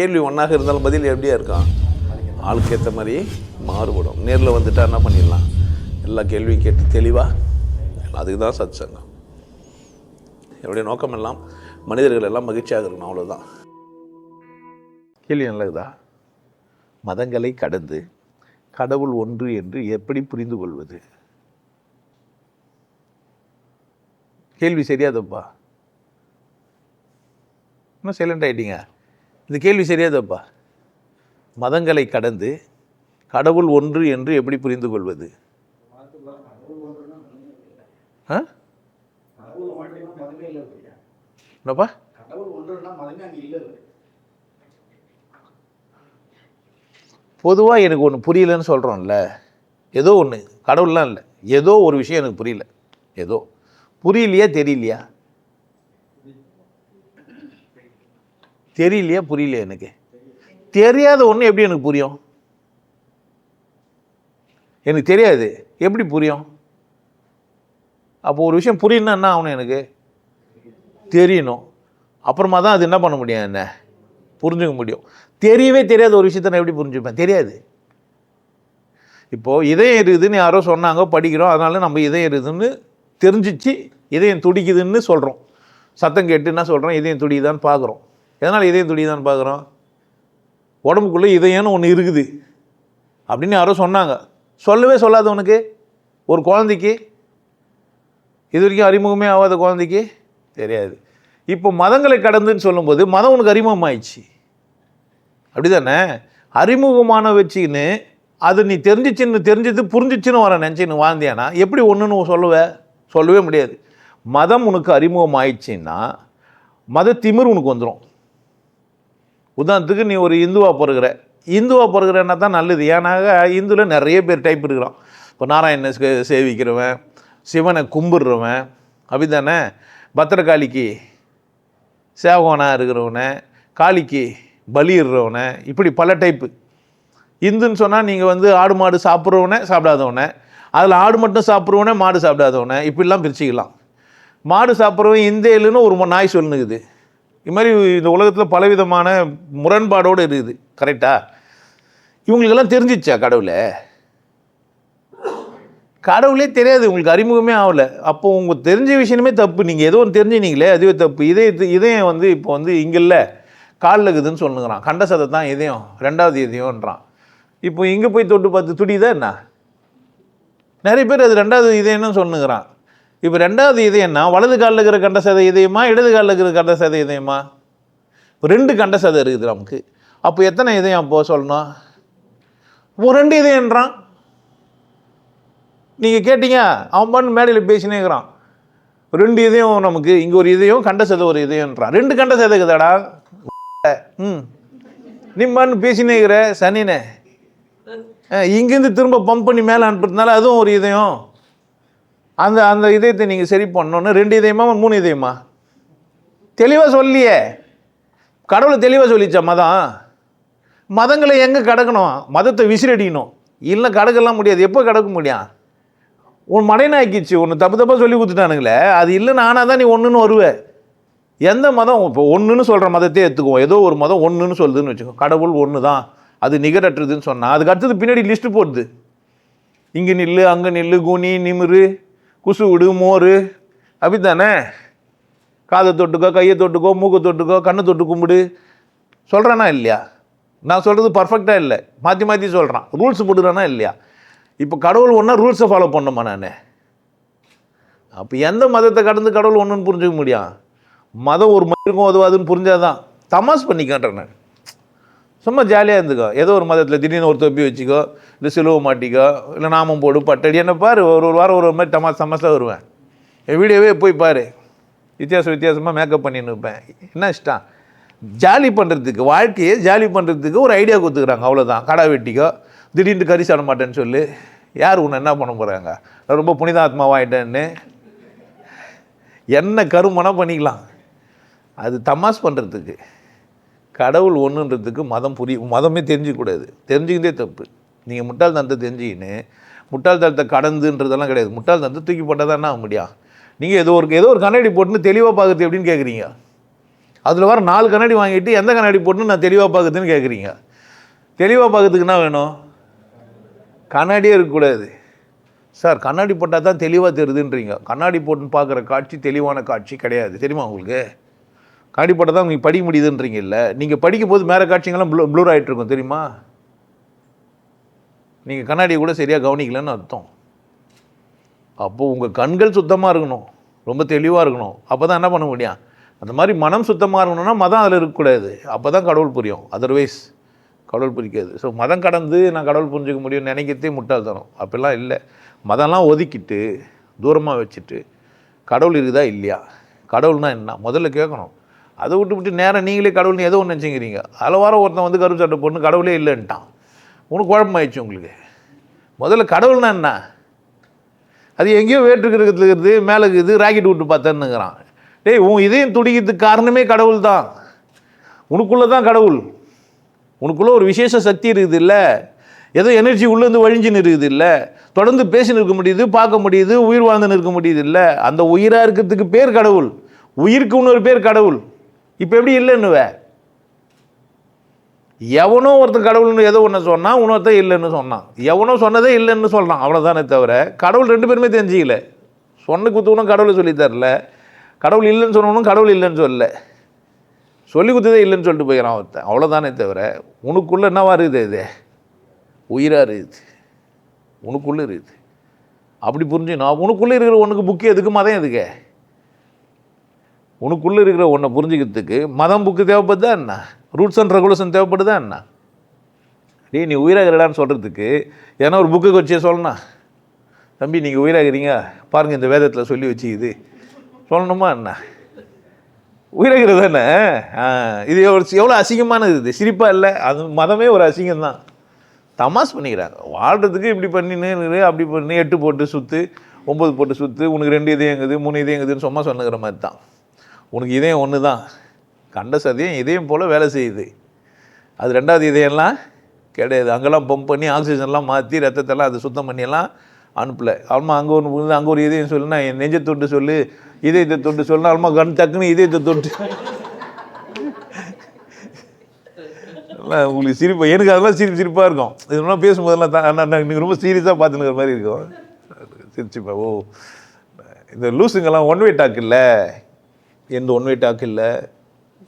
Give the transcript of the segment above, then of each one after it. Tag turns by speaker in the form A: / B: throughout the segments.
A: கேள்வி ஒன்றாக இருந்தாலும் பதில் எப்படியா இருக்கும்? ஆளுக்கு ஏற்ற மாதிரி மாறுபடும். நேரில் வந்துட்டா என்ன பண்ணிடலாம்? எல்லா கேள்வியும் கேட்டு தெளிவாக அதுக்கு தான் சத் சங்கம் என்னுடைய நோக்கம் எல்லாம் மனிதர்கள் எல்லாம் மகிழ்ச்சியாக இருக்கணும் அவ்வளோதான் கேள்வி நல்லதுதா? மதங்களை கடந்து கடவுள் ஒன்று என்று எப்படி புரிந்து கொள்வது? கேள்வி சரியாதப்பா. இன்னும் சைலண்ட் ஆகிட்டீங்க இந்த கேள்வி சரியா தப்பா மதங்களை கடந்து கடவுள் ஒன்று என்று எப்படி புரிந்து கொள்வது? ஆ? என்னப்பா? பொதுவாக எனக்கு ஒன்று புரியலன்னு சொல்கிறோம்ல ஏதோ ஒன்று கடவுள்லாம் இல்லை. ஏதோ ஒரு விஷயம் எனக்கு புரியல. ஏதோ. புரியலையா தெரியலையா? தெரியலையா? புரியலையா எனக்கு? தெரியாத ஒன்று எப்படி எனக்கு புரியும்? எனக்கு தெரியாது. எப்படி புரியும்? அப்போ ஒரு விஷயம் புரியணும்னா என்ன ஆகணும் எனக்கு? தெரியணும். அப்புறமா தான் அது என்ன பண்ண முடியும் என்ன? புரிஞ்சுக்க முடியும். தெரியவே தெரியாத ஒரு விஷயத்த நான் எப்படி புரிஞ்சுப்பேன்? தெரியாது. இப்போது இதயம் இருக்குதுன்னு யாரோ சொன்னாங்க படிக்கிறோம். அதனால நம்ம இதயம் இருக்குதுன்னு தெரிஞ்சிச்சு இதயம் துடிக்குதுன்னு சொல்கிறோம் சத்தம் கேட்டு என்ன சொல்கிறோம் இதயம் துடிக்குதான்னு பார்க்குறோம். எதனால் இதயம் துடிக்குதான்னு பார்க்குறோம்? உடம்புக்குள்ளே இதயம்னு ஒன்று இருக்குது. அப்படின்னு யாரோ சொன்னாங்க. சொல்லவே சொல்லாதவனுக்கு ஒரு குழந்தைக்கு. இது வரைக்கும் அறிமுகமே ஆகாத குழந்தைக்கு. தெரியாது. இப்போ மதங்களை கடந்துன்னு சொல்லும்போது மதம் உனக்கு அறிமுகம் அப்படி தானே அறிமுகமான வச்சுக்கின்னு அது நீ தெரிஞ்சிச்சுன்னு தெரிஞ்சது புரிஞ்சிச்சுன்னு வர நினச்சின்னு வாழ்ந்தியானா? எப்படி ஒன்றுன்னு சொல்லுவ? சொல்லவே முடியாது. மதம் உனக்கு அறிமுகம் ஆயிடுச்சின்னா மத திமிர் உனக்கு வந்துடும் உதாரணத்துக்கு நீ ஒரு இந்துவாக பிறகுற. இந்துவாக பிறகுறன்னா தான் நல்லது. ஏன்னாக இந்துவில் நிறைய பேர் டைப் இருக்கிறான். இப்போ நாராயணனை சே- சேவிக்கிறவன் சிவனை கும்பிடுறவன் அப்படிதானே பத்திரகாளிக்கு சேவகனாக இருக்கிறவனை காளிக்கு பலியிடுறவனை இப்படி பல டைப்பு இந்துன்னு சொன்னால் நீங்கள் வந்து ஆடு மாடு சாப்பிட்றவனே சாப்பிடாதவனே. அதில் ஆடு மட்டும் சாப்பிட்றவனே மாடு சாப்பிடாதவனே. இப்படிலாம் பிரிச்சுக்கலாம். மாடு சாப்பிட்றவன் இந்தியிலன்னு ஒரு நாய் சொல்லுங்குது இது மாதிரி இந்த உலகத்தில் பலவிதமான முரண்பாடோடு இருக்குது. கரெக்டாக இவங்களுக்கெல்லாம் தெரிஞ்சிச்சா கடவுளை? கடவுளே தெரியாது உங்களுக்கு அறிமுகமே ஆகலை. அப்போ உங்களுக்கு தெரிஞ்ச விஷயமே தப்பு. நீங்கள் ஏதோ ஒன்று தெரிஞ்சுனீங்களே அதுவே தப்பு. இதே இதயம் வந்து இப்போ வந்து இங்கே இல்லை. காலில் இருக்குதுன்னு சொல்லுங்கிறான். கண்ட சதை தான் இதயம் ரெண்டாவது இதயம்ன்றான். இப்போ இங்கே போய் தொட்டு பார்த்து துடிதா என்ன? நிறைய பேர் அது ரெண்டாவது இதயம்னு சொல்லுங்கிறான். இப்போ ரெண்டாவது இதயம்னா வலது காலில் இருக்கிற கண்ட சதை இதயமா இடது காலில் இருக்கிற கண்ட சதை இதயமா? இப்போ ரெண்டு கண்ட சதை இருக்குது நமக்கு. அப்போ எத்தனை இதயம் அப்போ சொல்லணும்? இப்போ ரெண்டு இதயன்றான் நீங்கள் கேட்டீங்க அவன் பண்ணு மேடையில் பேசினேங்கிறான் ரெண்டு இதயம் நமக்கு இங்கே ஒரு இதயம் கண்ட சதை ஒரு இதயம்ன்றான். ரெண்டு கண்ட சதை இருக்குதாடா? ம். நீ பேசினேங்கிற சனினே. இங்கேருந்து திரும்ப பம்ப் பண்ணி மேலே அனுப்புறதுனால அதுவும் ஒரு இதயம். அந்த அந்த இதயத்தை நீங்கள் சரி பண்ணணும்னு ரெண்டு இதயமா மூணு இதயமா? தெளிவாக சொல்லியே. கடவுளை தெளிவாக சொல்லிச்சா மதம்? மதங்களை எங்கே கடக்கணும்? மதத்தை விசிறடிக்கணும். இல்லை கடக்கலாம் முடியாது. எப்போ கடக்க முடியும்? உன் மடைநாய்க்கிச்சு ஒன்று தப்பு தப்பாக சொல்லி கொடுத்துட்டானுங்களே. அது இல்லை நானாக தான் நீ ஒன்றுன்னு வருவ. எந்த மதம்? இப்போ ஒன்றுன்னு சொல்கிற மதத்தையே எடுத்துக்குவோம். ஏதோ ஒரு மதம் ஒன்றுன்னு சொல்லுதுன்னு வச்சுக்கோ. கடவுள் ஒன்று தான் அது நிகரற்றதுன்னு சொன்னால் அதுக்கு அடுத்தது பின்னாடி லிஸ்ட்டு போடுது. இங்கே நில்லு அங்கே நில்லு குனி நிமிரு. குசு விடு மோர். அப்படித்தானே? காதை தொட்டுக்கோ கையை தொட்டுக்கோ மூக்கை தொட்டுக்கோ கண்ணை தொட்டு கும்பிடு. சொல்கிறேனா இல்லையா? நான் சொல்கிறது பர்ஃபெக்டாக இல்லை. மாற்றி மாற்றி சொல்கிறான் ரூல்ஸ் போடுறானா இல்லையா? இப்போ கடவுள் ஒன்றா ரூல்ஸை ஃபாலோ பண்ணுமா நான்? அப்போ எந்த மதத்தை கடந்து கடவுள் ஒன்றுன்னு புரிஞ்சுக்க முடியும்? மதம் ஒரு மயிருக்கும் உதவாதுன்னு புரிஞ்சாதான் தமாஸ் பண்ணிக்கன்றேன் நான். சும்மா ஜாலியாக இருந்துக்கோ. ஏதோ ஒரு மதத்தில் திடீர்னு ஒரு தொப்பி வச்சுக்கோ இல்லை சிலுவை மாட்டிக்கோ இல்லை நாமம் போடு பட்டடி என்ன பாரு ஒரு ஒரு வாரம் ஒரு ஒரு மாதிரி தமாஸ் சமஸாக வருவேன். என் வீடியோவே போய் பாரு. வித்தியாசம் வித்தியாசமாக மேக்கப் பண்ணின்னு இருப்பேன். என்ன இஷ்டம்? ஜாலி பண்ணுறதுக்கு வாழ்க்கையை ஜாலி பண்ணுறதுக்கு ஒரு ஐடியா கொடுத்துக்குறாங்க அவ்வளோதான் கடா வெட்டிக்கோ திடீர்னு கறி சாட மாட்டேன்னு சொல்லி. யார் உன்னை என்ன பண்ண போகிறாங்க நான் ரொம்ப புனிதாத்மாவாயிட்டேன்னு. என்ன கருமனா பண்ணிக்கலாம். அது தமாஸ் பண்ணுறதுக்கு கடவுள் ஒன்றுன்றதுக்கு மதம் புரிய மதமே தெரிஞ்சிக்கூடாது தெரிஞ்சுக்கிட்டே தப்பு. நீங்கள் முட்டாள்தனத்தை தெரிஞ்சுக்கின்னு முட்டாள்தனத்தை கடந்துன்றதெல்லாம் கிடையாது. முட்டாள்தனத்தை தூக்கி போட்டால் தான் ஆக முடியும்? நீங்கள் ஏதோ ஒரு ஏதோ ஒரு கண்ணாடி போட்டுன்னு தெளிவாக பார்க்குறது எப்படின்னு கேட்குறீங்க அதில் வர நாலு கண்ணாடி வாங்கிட்டு எந்த கண்ணாடி போட்டுன்னு நான் தெளிவாக பார்க்குறதுன்னு கேட்குறீங்க தெளிவாக பார்க்கறதுக்கு என்ன வேணும்? கண்ணாடியே இருக்கக்கூடாது. சார் கண்ணாடி போட்டால் தான் தெளிவாக தெரியுதுன்றீங்க. கண்ணாடி போட்டுன்னு பார்க்குற காட்சி தெளிவான காட்சி கிடையாது. தெரியுமா உங்களுக்கு? கண்ணாடி தான் நீங்கள் படிக்க முடியுதுன்றீங்க இல்லை நீங்கள் படிக்கும்போது மேலே காட்சிங்கெல்லாம் ப்ளூ ப்ளூர் ஆகிட்டு இருக்கும் தெரியுமா? நீங்கள் கண்ணாடியை கூட சரியாக கவனிக்கலன்னு அர்த்தம். அப்போது உங்கள் கண்கள் சுத்தமாக இருக்கணும். ரொம்ப தெளிவாக இருக்கணும். அப்போ தான் என்ன பண்ண முடியும்? அந்த மாதிரி மனம் சுத்தமாக இருக்கணும்னா மதம் அதில் இருக்கக்கூடாது அப்போ தான் கடவுள் புரியும். அதர்வைஸ் கடவுள் புரிக்காது. ஸோ மதம் கடந்து நான் கடவுள் புரிஞ்சுக்க முடியும் நினைக்கிறதே முட்டாள்தனம். அப்படிலாம் இல்லை. மதம்லாம் ஒதுக்கிட்டு தூரமாக வச்சுட்டு கடவுள் இருக்குதா இல்லையா? கடவுள்னா என்ன? முதல்ல கேட்கணும். அதை விட்டு விட்டு நேரம் நீங்களே கடவுள்னு ஏதோ ஒன்று நினச்சிக்கிறீங்க. அதில் வர ஒருத்தன் வந்து கருப்பு சட்டை பொண்ணு கடவுளே இல்லைன்ட்டான். உனக்கு குழப்பமாயிடுச்சு உங்களுக்கு. முதல்ல கடவுள்னா என்ன? அது எங்கேயோ வேற்றுக்கிறதுல இருக்குது மேலே இருக்குது ராக்கெட் விட்டு பார்த்தேன்னுங்கிறான். டேய் உன் இதையும் துடிக்கிறதுக்கு காரணமே கடவுள் தான் உனக்குள்ளே தான் கடவுள். உனக்குள்ளே ஒரு விசேஷ சக்தி இருக்குது இல்லை. ஏதோ எனர்ஜி உள்ளேருந்து வழிஞ்சுன்னு இருக்குது இல்லை. தொடர்ந்து பேசின்னு இருக்க முடியுது பார்க்க முடியுது உயிர் வாழ்ந்துன்னு இருக்க முடியுது இல்லை. அந்த உயிராக இருக்கிறதுக்கு பேர் கடவுள். உயிருக்கு இன்னொரு பேர் கடவுள். இப்போ எப்படி இல்லைன்னுவ? எவனோ ஒருத்தன் கடவுள்னு ஏதோ ஒன்று சொன்னான் இன்னொருத்தன் இல்லைன்னு சொன்னான். எவனோ சொன்னதே இல்லைன்னு சொல்கிறான் அவ்வளோதானே தவிர கடவுள் ரெண்டு பேருமே தெரிஞ்சிக்கல. சொன்ன குத்துவனும் கடவுளை சொல்லி தரல. கடவுள் இல்லைன்னு சொன்னவனும் கடவுள் இல்லைன்னு சொல்லல. சொல்லி குத்துதே இல்லைன்னு சொல்லிட்டு போயிடறான் ஒருத்தன். அவ்வளோதானே தவிர உனக்குள்ளே என்னவா இருக்குது இது? உயிராக இருக்குது. உனக்குள்ளே இருக்குது. அப்படி புரிஞ்சு நான் உனக்குள்ளே இருக்கிற ஒன்றுக்கு புக்கு எதுக்கு மதம் எதுக்கு? உனக்குள்ளே இருக்கிற ஒன்றை புரிஞ்சுக்கிறதுக்கு மதம் புக்கு தேவைப்படுதா என்ன? ரூல்ஸ் அண்ட் ரெகுலேஷன் தேவைப்படுதா என்ன? டேய் நீ உயிராகிறடான்னு சொல்கிறதுக்கு ஏன்னா ஒரு புக்கு வச்சே சொல்லணும். தம்பி நீங்கள் உயிராகிறீங்க. பாருங்கள் இந்த வேதத்தில் சொல்லி வச்சுக்குது. சொல்லணுமா என்ன? உயிராகிறது தானே இது எவ்வளோ அசிங்கமானது இது? சிரிப்பாக இல்லை? அது மதமே ஒரு அசிங்கம் தான் தமாஸ் பண்ணிக்கிறாங்க. வாழ்கிறதுக்கு இப்படி பண்ணின்னு அப்படி பண்ணி. எட்டு போட்டு சுற்று ஒம்பது போட்டு சுற்று உனக்கு ரெண்டு இது எங்குது மூணு இது எங்குதுன்னு சும்மா சொன்னுங்கிற மாதிரி தான் உனக்கு இதயம் ஒன்று தான். கண்ட சதியம் இதயம் போல் வேலை செய்யுது. அது ரெண்டாவது இதயம்லாம் கிடையாது. அங்கெல்லாம் பம்ப் பண்ணி ஆக்சிஜன்லாம் மாற்றி ரத்தத்தெல்லாம் அது சுத்தம் பண்ணியெல்லாம் அனுப்பலை. ஆல்மா அங்கே ஒன்று அங்கே ஒரு இதயம் சொல்லுனா என் நெஞ்சை தொட்டு சொல்லு இதயத்தை தொட்டு சொல்லுனா ஆல்மா கண் டக்குன்னு இதயத்தை தொட்டு. எல்லாம் உங்களுக்கு சிரிப்பு எனக்கு அதெல்லாம் சிரிப்பு சிரிப்பாக இருக்கும். இதெல்லாம் பேசும்போதெல்லாம் தான் நீங்கள் ரொம்ப சீரியஸாக பார்த்துனுக்கிற மாதிரி இருக்கும். சிரிச்சுப்பா ஓ. இந்த லூஸுங்கெல்லாம் ஒன் வே டாக் இல்லை. எந்த ஒன் வே டாக் இல்லை.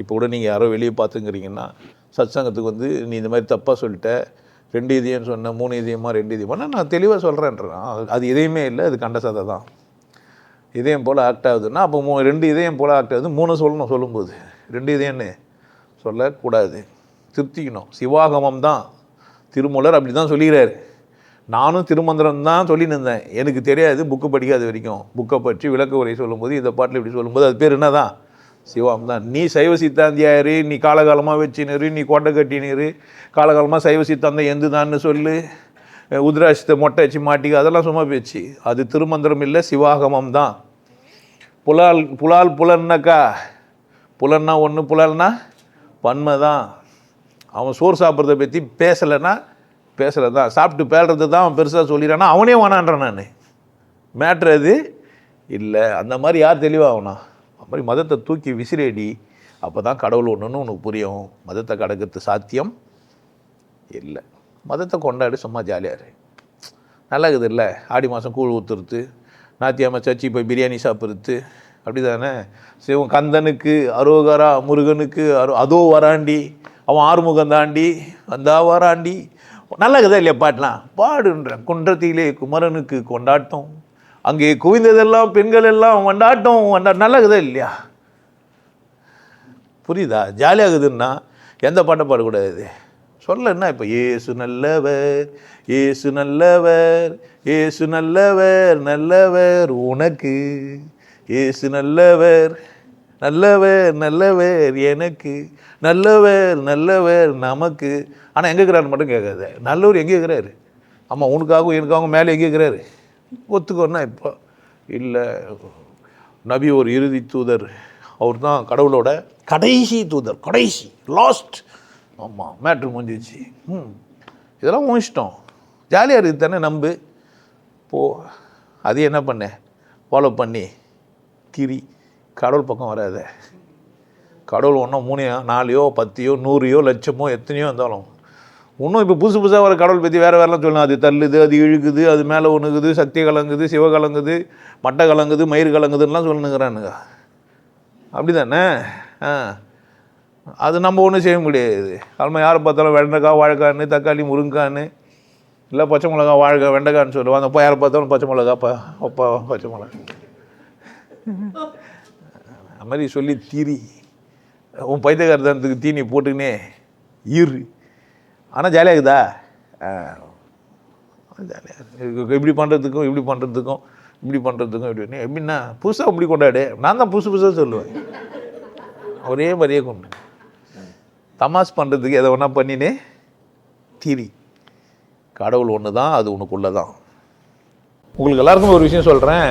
A: இப்போ கூட நீங்கள் யாரோ வெளியே பார்த்துங்கிறீங்கன்னா சத்சங்கத்துக்கு வந்து நீ இந்த மாதிரி தப்பாக சொல்லிட்ட ரெண்டு இதயம் சொன்ன மூணு இதயமாக ரெண்டு இதயமா நான் தெளிவாக சொல்கிறேன்றான் அது எதையுமே இல்லை அது கண்டசதை தான். இதயம் போல் ஆக்ட் ஆகுதுன்னா அப்போ மூ ரெண்டு இதயம் போல் ஆக்ட் ஆகுது மூணு சொல்லணும் சொல்லும்போது. ரெண்டு இதயம்னு சொல்லக்கூடாது. திருப்திக்கணும் சிவாகமம் தான். திருமூலர் அப்படி தான் சொல்லிக்கிறாரு. நானும் திருமந்திரம் தான் சொல்லின்னு இருந்தேன் எனக்கு தெரியாது புக்கு படிக்காத வரைக்கும். புக்கை பற்றி விளக்க உரை சொல்லும்போது இந்த பாட்டில் இப்படி சொல்லும்போது அது பேர் என்ன தான் சிவம் தான் நீ சைவ சித்தாந்தியாரு நீ காலகாலமாக வச்சுனிரு நீ கோட்டை கட்டினிரு காலகாலமாக சைவ சித்தாந்தம் எந்துதான்னு சொல்லு. உத்ராட்சத்தை மொட்டை வச்சு மாட்டிக்க அதெல்லாம் சும்மா பேச்சு. அது திருமந்திரம் இல்லை சிவாகமம் தான் புலால் புலால் புலன்னாக்கா. புலன்னா ஒன்று புலால்னா பன்மை தான் அவன் சோறு சாப்பிட்றத பற்றி பேசலைன்னா பேசுகிறது தான். சாப்பிட்டு பேடுறது தான் அவன் பெருசாக சொல்லிடுறானா? அவனே வேணான்றேன் நான். மேட்ரு அது இல்லை. அந்த மாதிரி யார் தெளிவாகணும் அந்த மாதிரி மதத்தை தூக்கி விசிறேடி. அப்போ தான் கடவுள் ஒன்றுன்னு உனக்கு புரியும். மதத்தை கடக்கிறது சாத்தியம் இல்லை. மதத்தை கொண்டாடி சும்மா ஜாலியாக இரு. நல்லா இருக்குது இல்லை. ஆடி மாதம் கூழ் ஊற்றுறது நாத்தியாம சர்ச்சி போய் பிரியாணி சாப்பிட்றது அப்படி தானே சிவன் கந்தனுக்கு அரோகரா முருகனுக்கு அரு அதோ வராண்டி. அவன் ஆறுமுகம் தாண்டி வந்தா வராண்டி. நல்லா இருக்குதா இல்லையா பாட்டெலாம்? பாடுன்ற குன்றத்திலே குமரனுக்கு கொண்டாட்டம். அங்கே குவிந்ததெல்லாம் பெண்கள் எல்லாம் கொண்டாட்டம். கொண்டா நல்லா இருக்குதா இல்லையா? புரியுதா? ஜாலியாகுதுன்னா எந்த பாட்டை பாடக்கூடாது. சொல்லன்னா இப்போ? ஏசு நல்லவர் ஏசு நல்லவர் ஏசு நல்லவர் நல்லவர் உனக்கு. ஏசு நல்லவர் நல்லவர் நல்லவர் எனக்கு. நல்லவர் நல்லவர் நமக்கு. ஆனால் எங்கே இருக்கிறாரு மட்டும் கேட்காது. நல்லவர் எங்கே இருக்கிறாரு? ஆமாம் உனக்காகவும் எனக்காகவும் மேலே எங்கே இருக்கிறாரு? ஒத்துக்கோன்னா இப்போ. இல்லை நபி ஒரு இறுதி தூதர். அவர் தான் கடவுளோட கடைசி தூதர் கடைசி லாஸ்ட் ஆமாம் மேட்ரு முடிஞ்சிச்சு. ம் இதெல்லாம் உன் இஷ்டம். ஜாலியாக இருக்குது தானே நம்பு. போ. அது என்ன பண்ண? ஃபாலோ பண்ணி. திரி கடவுள் பக்கம் வராத. கடவுள் ஒன்றும் மூணையோ நாலையோ பத்தியோ நூறையோ லட்சமோ எத்தனையோ இருந்தாலும் இன்னும் இப்போ புதுசு புதுசாக வர கடவுள் பற்றி வேறு வேறெல்லாம் சொல்லலாம் அது தள்ளுது அது இழுக்குது அது மேலே ஒணுகுது சக்தி கலங்குது சிவ கலங்குது மட்டை கலங்குது மயிர் கலங்குதுன்னெலாம் சொல்லணுங்கிறானுங்க அப்படி தானே ஆ. அது நம்ம ஒன்றும் செய்ய முடியாது. காலமாக யாரை பார்த்தாலும் வெண்டைக்காய் வாழைக்கான்னு தக்காளி முருங்கான்னு இல்லை பச்சை மிளகா வாழைக்காய் வெண்டைக்கான்னு அந்த அப்போ யாரை பார்த்தாலும் பச்சை மிளகா அப்பா பச்சை மிளகா. அது மாதிரி சொல்லி தீரி. உன் பைத்தியகாரத்தனத்துக்கு தீனி போட்டுக்கினே ஈர் ஆனால் ஜாலியாக இருக்குதா? ஜாலியாக இப்படி பண்ணுறதுக்கும் இப்படி பண்ணுறதுக்கும் இப்படி பண்ணுறதுக்கும் இப்படி எப்படின்னா புதுசாக இப்படி கொண்டாடு. நான் தான் புதுசு புதுசாக சொல்லுவேன். ஒரே மாதிரியே கொண்டு தமாஸ் பண்ணுறதுக்கு எதை ஒன்றா பண்ணினே தீரி. கடவுள் ஒன்று தான் அது உனக்குள்ளே தான் உங்களுக்கு எல்லாருக்கும் ஒரு விஷயம் சொல்கிறேன்